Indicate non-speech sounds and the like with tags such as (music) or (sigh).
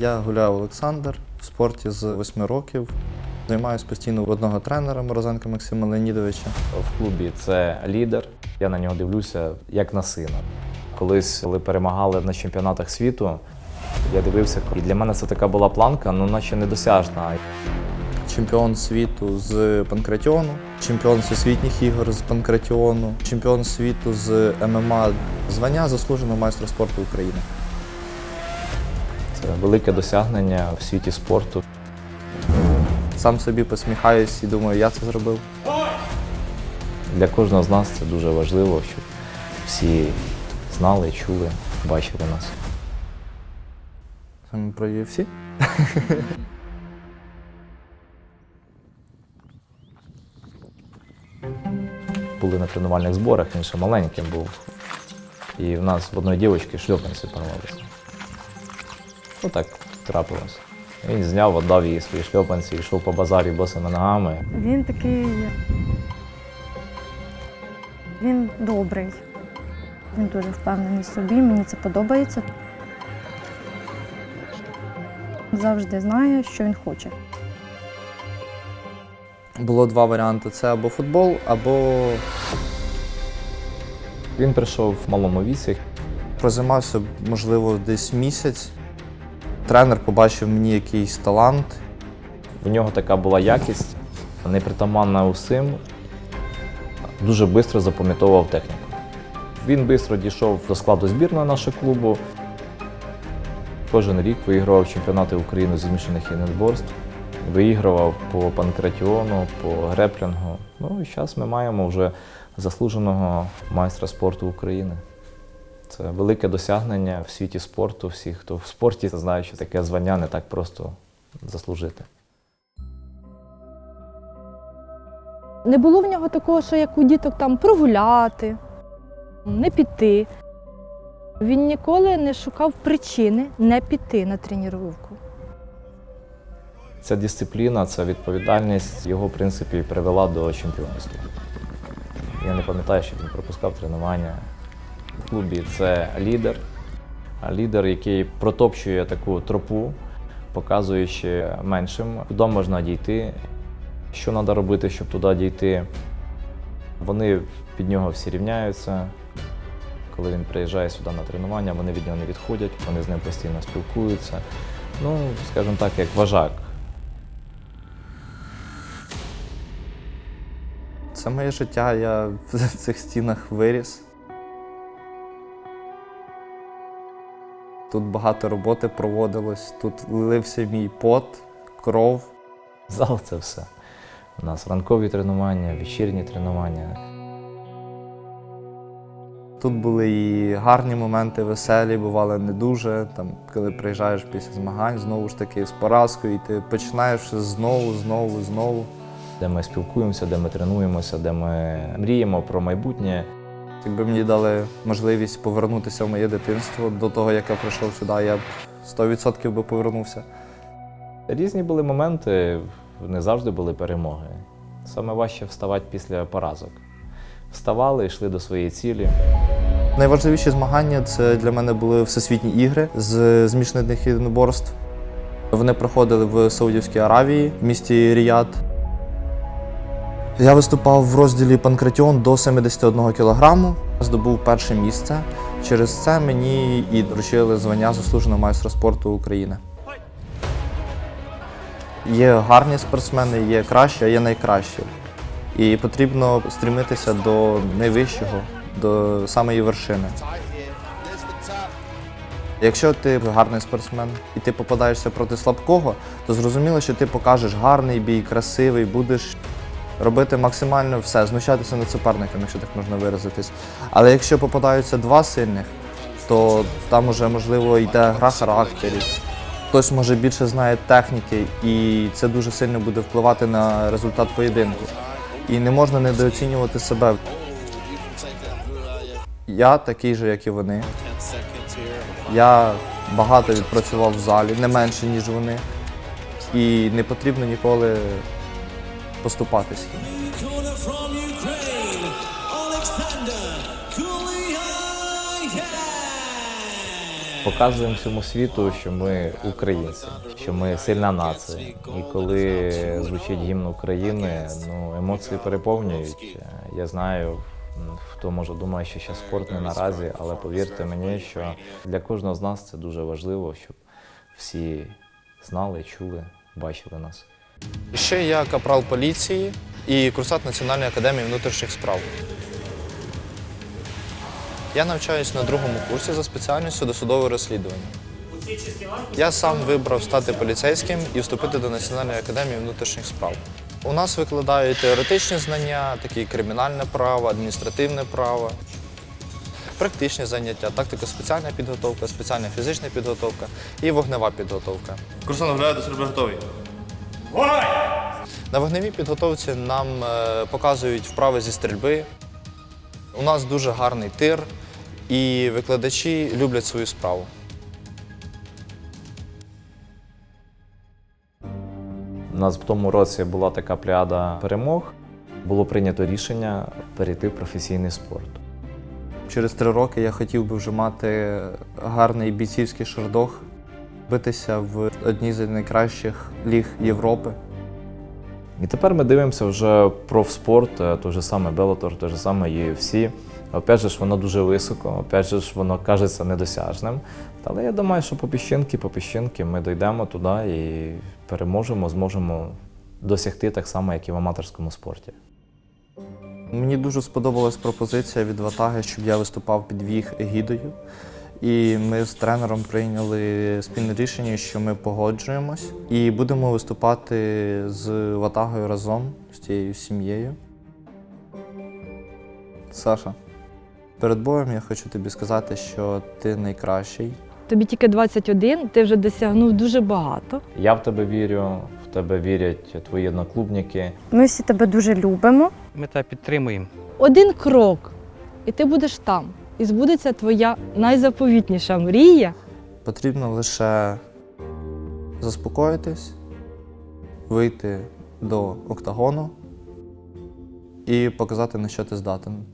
Я Гуляй Олександр в спорті з 8 років. Займаюся постійно в одного тренера Морозенка Максима Леонідовича. в клубі це лідер. Я на нього дивлюся як на сина. Колись, коли перемагали на чемпіонатах світу, я дивився, і для мене це така була планка, ну наче недосяжна. Чемпіон світу з панкратіону, чемпіон всесвітніх ігор з панкратіону, чемпіон світу з ММА, звання заслуженого майстра спорту України. Це велике досягнення в світі спорту. Сам собі посміхаюсь і думаю, я це зробив. Для кожного з нас це дуже важливо, щоб всі знали, чули, бачили нас. Саме про UFC. Були на тренувальних зборах, він ще маленьким був. І в нас в одної дівчинки шльопанці порвалися. Ну так трапилось. Він зняв, віддав їй свої шльопанці, йшов по базарі босими ногами. Він такий. Він добрий. Він дуже впевнений в собі, мені це подобається. Завжди знає, що він хоче. Було два варіанти: це або футбол, або Він прийшов в малому віці. прозаймався, можливо, десь місяць. Тренер побачив мені якийсь талант. В нього така була якість, непритаманна усім, дуже швидко запам'ятовував техніку. Він швидко дійшов до складу збірної нашого клубу. Кожен рік виігрував чемпіонати України з змішаних єдиноборств, виігрував по панкратіону, по греплінгу. Ну і зараз ми маємо вже заслуженого майстра спорту України. Це велике досягнення в світі спорту. Всі, хто в спорті знає, що таке звання не так просто заслужити. Не було в нього такого, що як у діток там прогуляти, не піти. Він ніколи не шукав причини не піти на тренування. Ця дисципліна, ця відповідальність його, в принципі, привела до чемпіонства. Я не пам'ятаю, що він пропускав тренування. В клубі це лідер, лідер, який протопчує таку тропу, показуючи меншим, куди можна дійти, що треба робити, щоб туди дійти. Вони під нього всі рівняються. Коли він приїжджає сюди на тренування, вони від нього не відходять, вони з ним постійно спілкуються. Ну, скажімо так, як вожак. Це моє життя, я в (laughs) цих стінах виріс. Тут багато роботи проводилось, тут лився мій пот, кров. Зал це все. У нас ранкові тренування, вечірні тренування. Тут були і гарні моменти, веселі, бували не дуже. Там, коли приїжджаєш після змагань, знову ж таки з поразкою, і ти починаєш знову, знову, знову. де ми спілкуємося, де ми тренуємося, де ми мріємо про майбутнє. Якби мені дали можливість повернутися в моє дитинство до того, як я прийшов сюди, я б 100% би повернувся. Різні були моменти, не завжди були перемоги. Саме важче вставати після поразок. Вставали, йшли до своєї цілі. Найважливіші змагання це для мене були всесвітні ігри з змішаних єдиноборств. Вони проходили в Саудівській Аравії, в місті Ріяд. Я виступав в розділі панкратіон до 71 кг, здобув перше місце. Через це мені і вручили звання заслуженого майстра спорту України. Є гарні спортсмени, є кращі, а є найкращі. І потрібно стрімитися до найвищого, до самої вершини. Якщо ти гарний спортсмен і ти попадаєшся проти слабкого, то зрозуміло, що ти покажеш гарний бій, красивий, будеш робити максимально все, знущатися над суперником, якщо так можна виразитись. Але якщо попадаються два сильних, то там уже можливо йде гра характерів. Хтось може більше знає техніки, і це дуже сильно буде впливати на результат поєдинку. І не можна недооцінювати себе. Я такий же, як і вони. Я багато відпрацював в залі, не менше, ніж вони. І не потрібно ніколи Kuliayev. Показуємо всьому світу, що ми українці, що ми сильна нація. І коли звучить гімн України, ну емоції переповнюють. Я знаю, хто може думає, що ще спорт не наразі, але повірте мені, що для кожного з нас це дуже важливо, щоб всі знали, чули, бачили нас. Ще я капрал поліції і курсант Національної академії внутрішніх справ. Я навчаюсь на другому курсі за спеціальністю досудове розслідування. Я сам вибрав стати поліцейським і вступити до Національної академії внутрішніх справ. У нас викладають теоретичні знання, такі кримінальне право, адміністративне право, практичні заняття, тактико спеціальна підготовка, спеціальна фізична підготовка і вогнева підготовка. Курсант огляду служби готовий. На вогневій підготовці нам е, показують вправи зі стрільби. У нас дуже гарний тир, і викладачі люблять свою справу. У нас в тому році була така плеяда перемог. Було прийнято рішення перейти в професійний спорт. Через три роки я хотів би вже мати гарний бійцівський шардох, битися в одній з найкращих ліг Європи. І тепер ми дивимося вже профспорт, е, той же саме Bellator, той же саме UFC. Опять же ж, воно дуже високо, опять же ж, воно кажеться недосяжним. Але я думаю, що по піщинки, по піщинки ми дійдемо туди і переможемо, зможемо досягти так само, як і в аматорському спорті. Мені дуже сподобалась пропозиція від Ватаги, щоб я виступав під їх егідою. І ми з тренером прийняли спільне рішення, що ми погоджуємось і будемо виступати з Ватагою разом, з тією сім'єю. Саша, перед боєм я хочу тобі сказати, що ти найкращий. Тобі тільки 21, ти вже досягнув дуже багато. Я в тебе вірю, в тебе вірять твої одноклубники. Ми всі тебе дуже любимо. Ми тебе підтримуємо. Один крок, і ти будеш там. І збудеться твоя найзаповітніша мрія. Потрібно лише заспокоїтись, вийти до октагону і показати, на що ти здатен.